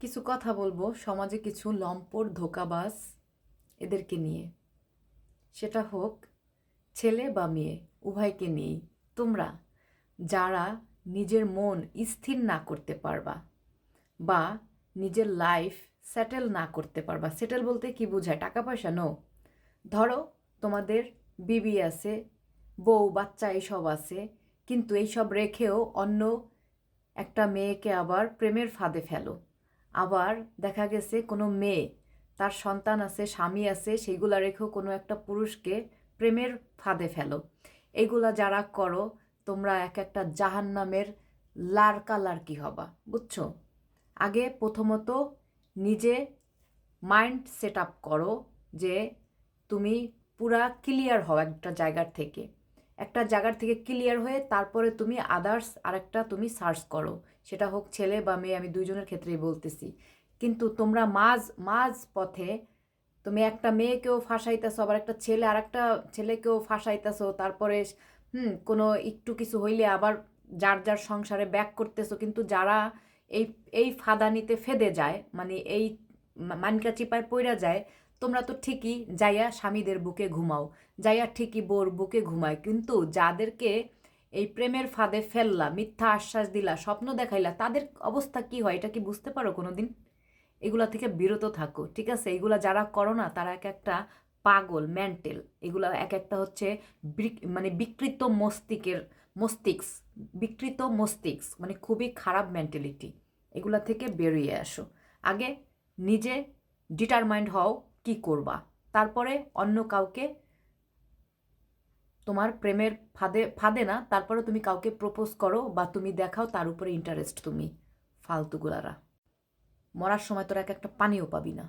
কিছু কথা বলব। সমাজে কিছু লম্পট, ধোকাবাজ এদেরকে নিয়ে। সেটা হোক, ছেলে বা মেয়ে, উভয়কে নিয়েই। তোমরা, যারা নিজের মন স্থির না করতে পারবা বা নিজের লাইফ সেটেল না করতে পারবা। সেটেল বলতে কি বোঝায়? টাকা পয়সা নো ধরো, তোমাদের বিবি আছে, বউ, বাচ্চা এইসব আছে, কিন্তু এইসব রেখেও অন্য একটা মেয়েকে আবার প্রেমের ফাঁদে ফেলো। আবার দেখা গেছে কোনো মেয়ে, তার সন্তান আছে, স্বামী আছে সেইগুলা রেখেও কোনো একটা পুরুষকে প্রেমের ফাঁদে ফেলো। এগুলা যারা করো, তোমরা এক একটা জাহান্নামের লারকা লারকি হবা, বুঝছ? আগে প্রথমত নিজে মাইন্ড সেট আপ করো যে তুমি পুরা ক্লিয়ার হও একটা জায়গার থেকে। একটা জায়গার থেকে ক্লিয়ার হয়ে তারপরে তুমি আদার্স আরেকটা তুমি সার্চ করো। সেটা হোক ছেলে বা মেয়ে, আমি দুইজনের ক্ষেত্রেই বলতেছি। কিন্তু তোমরা মাঝ মাঝ পথে তুমি একটা মেয়েকেও ফাঁসাইতেছো, আবার একটা ছেলে আর একটা ছেলেকেও ফাঁসাইতেছো, তারপরে হুম, কোনো একটু কিছু হইলে আবার যার যার সংসারে ব্যাক করতেছো, কিন্তু যারা এই এই ফাদানিতে ফেদে যায় মানে এই মানকা চিপায় পইরা যায়, তোমরা তো ঠিকই যাইয়া স্বামীদের বুকে ঘুমাও, যাইয়া ঠিকই বোর বুকে ঘুমায়, কিন্তু যাদেরকে এই প্রেমের ফাঁদে ফেললা, মিথ্যা আশ্বাস দিলা, স্বপ্ন দেখাইলা, তাদের অবস্থা কি হয়, এটা কি বুঝতে পারো কোনোদিন? এগুলা থেকে বিরত থাকো, ঠিক আছে? এগুলা যারা করো না, তারা এক একটা পাগল, মেন্টাল। এগুলা এক একটা হচ্ছে মানে বিকৃত মস্তিকের মস্তিষ্ক বিকৃত মস্তিষ্ক মানে খুবই খারাপ মেন্টালিটি এগুলা থেকে বেরিয়ে আসো। আগে নিজে ডিটারমাইন্ড হও কি করবা। তারপরে অন্য কাউকে তোমার প্রেমের ফাঁদে ফাঁদে না, তারপরে তুমি কাউকে প্রপোজ করো বা তুমি দেখাও তার উপরে ইন্টারেস্ট তুমি, ফালতুগুলারা। মরার সময় তোরা এক একটা পানিও পাবি না।